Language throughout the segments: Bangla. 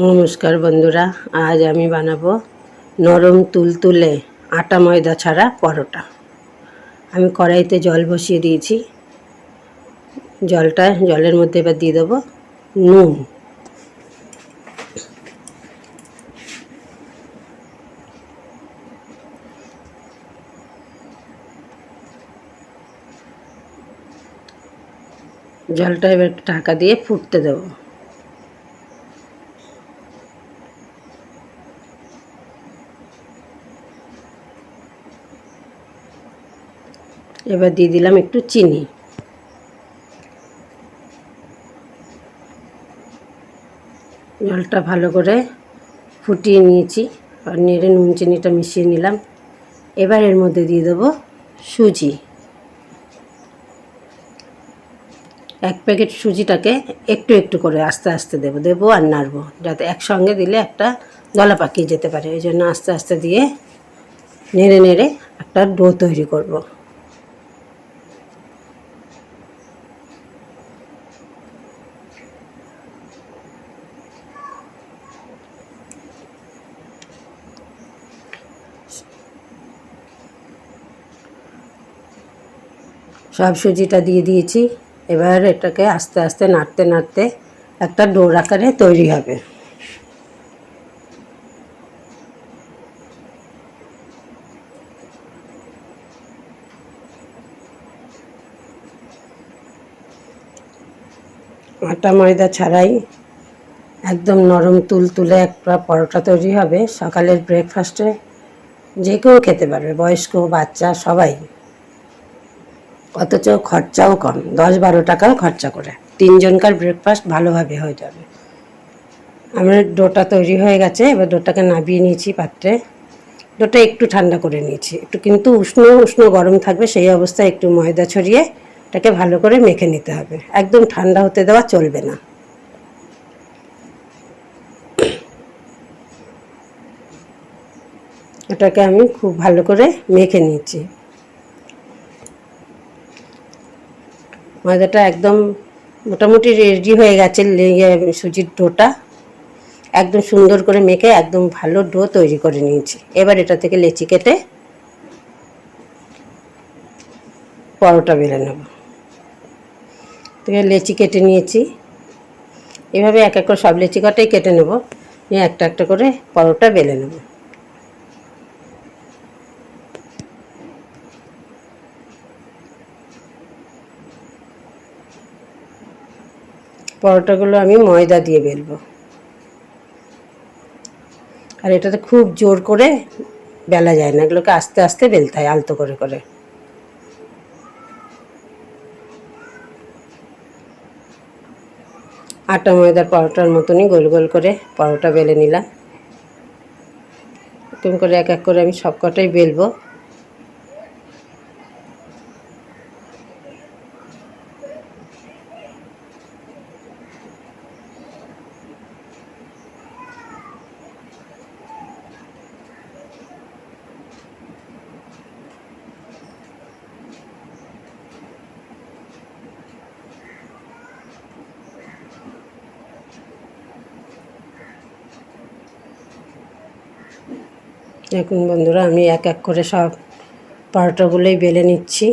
নমস্কার বন্ধুরা, আজ আমি বানাবো নরম তুলতুলে আটা ময়দা ছাড়া পরোটা। আমি কড়াইতে জল বসিয়ে দিয়েছি। জলটা, জলের মধ্যে এবার দিয়ে দেবো নুন। জলটা এবার ঢাকা দিয়ে ফুটতে দেবো। এবার দিয়ে দিলাম একটু চিনি। জলটা ভালো করে ফুটিয়ে নিয়েছি আর নেড়ে নুন চিনিটা মিশিয়ে নিলাম। এবার এর মধ্যে দিয়ে দেবো সুজি। এক প্যাকেট সুজিটাকে একটু একটু করে আস্তে আস্তে দেবো দেবো আর নাড়বো, যাতে একসঙ্গে দিলে একটা দলা পাকিয়ে যেতে পারে। ওই জন্য আস্তে আস্তে দিয়ে নেড়ে নেড়ে একটা ডো তৈরি করব। সব সুজিটা দিয়ে দিয়েছি। এবার এটাকে আস্তে আস্তে নাড়তে নাড়তে একটা ডোর আকারে তৈরি হবে। আটা, ময়দা ছাড়াই একদম নরম তুল তুলে একটা পরোটা তৈরি হবে। সকালের ব্রেকফাস্টে যে কেউ খেতে পারবে, বয়স্ক, বাচ্চা, সবাই। অথচ খরচাও কম, দশ বারো টাকাও খরচা করে। তিনজনকার ব্রেকফাস্ট ভালোভাবে হয়ে যাবে। আমার ডোটা তৈরি হয়ে গেছে, এবার ডোটাকে নাবিয়ে নিয়েছি পাত্রে। ডোটা একটু ঠান্ডা করে নিয়েছি, একটু কিন্তু উষ্ণ উষ্ণ গরম থাকবে, সেই অবস্থায় একটু ময়দা ছড়িয়ে এটাকে ভালো করে মেখে নিতে হবে। একদম ঠান্ডা হতে দেওয়া চলবে না। এটাকে আমি খুব ভালো করে মেখে নিয়েছি। ময়দাটা একদম মোটামুটি রেডি হয়ে গেছে সুজির ডোটা। একদম সুন্দর করে মেখে একদম ভালো ডো তৈরি করে নিয়েছি। এবার এটা থেকে লেচি কেটে পরোটা বেলে নেব। লেচি কেটে নিয়েছি। এভাবে এক এক করে সব লেচি কাটাই কেটে নেব। নিয়ে একটা একটা করে পরোটা বেলে নেব। পরোটাগুলো আমি ময়দা দিয়ে বেলবো। আর এটাতে খুব জোর করে বেলা যায় না, এগুলোকে আস্তে আস্তে বেলতে হয়, আলতো করে করে। আটা ময়দার পরোটার মতনই গোল গোল করে পরোটা বেলে নিলাম। এরকম করে এক এক করে আমি সব কটাই বেলবো। দেখুন বন্ধুরা, আমি এক এক করে সব পরোটাগুলোই বেলে নিচ্ছি।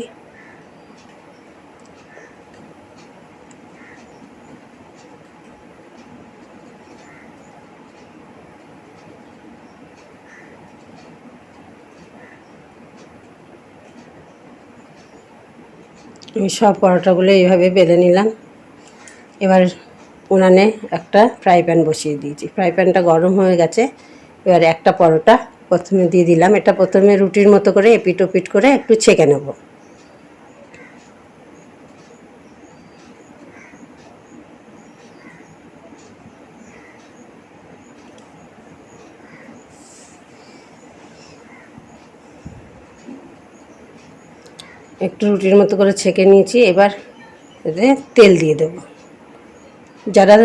আমি সব পরোটাগুলো এইভাবে বেলে নিলাম। এবার উনানে একটা ফ্রাই প্যান বসিয়ে দিয়েছি। ফ্রাই প্যানটা গরম হয়ে গেছে, এবার একটা পরোটা প্রথমে দিয়ে দিলাম। এটা প্রথমে রুটির মতো করে এপিট ওপিট করে একটু ছেঁকে নেব। একটু রুটির মতো করে ছেঁকে নিয়েছি। এবার এতে তেল দিয়ে দেব। যারা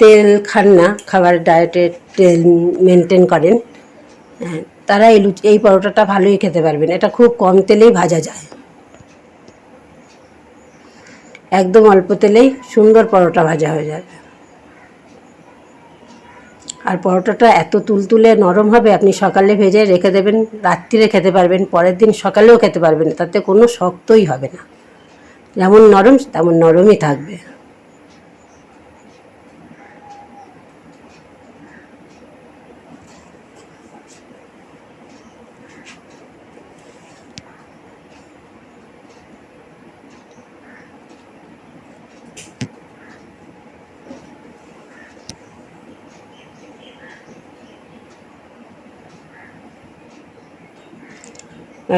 তেল খান না, খাবার ডায়েটে তেল মেনটেন করেন হ্যাঁ তারা এই লুচি, এই পরোটাটা ভালোই খেতে পারবেন। এটা খুব কম তেলেই ভাজা যায়। একদম অল্প তেলেই সুন্দর পরোটা ভাজা হয়ে যাবে। আর পরোটাটা এত তুলতুলে নরম হবে, আপনি সকালে ভেজে রেখে দেবেন, রাত্রিরে খেতে পারবেন, পরের দিন সকালেও খেতে পারবেন তাতে কোনো শক্তই হবে না। যেমন নরম, তেমন নরমই থাকবে।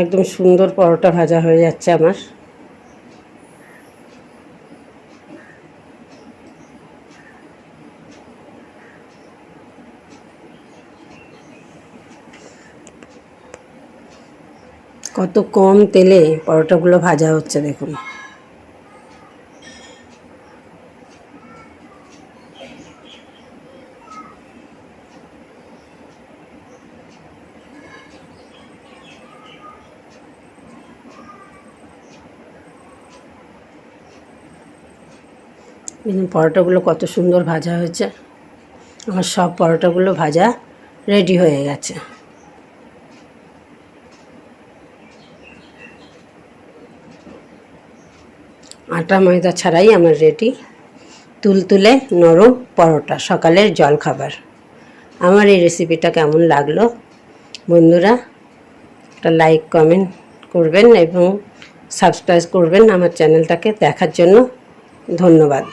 একদম সুন্দর পরোটা ভাজা হয়ে যাচ্ছে আমার। কত কম তেলে পরোটাগুলো ভাজা হচ্ছে দেখুন। দেখুন, পরোটাগুলো কত সুন্দর ভাজা হয়েছে। আমার সব পরোটাগুলো ভাজা রেডি হয়ে গেছে। আটা ময়দা ছাড়াই আমার রেডি তুলতুলে নরম পরোটা, সকালের জলখাবার। আমার এই রেসিপিটা কেমন লাগল? বন্ধুরা, একটা লাইক কমেন্ট করবেন এবং সাবস্ক্রাইব করবেন আমার চ্যানেলটাকে দেখার জন্য ধন্যবাদ।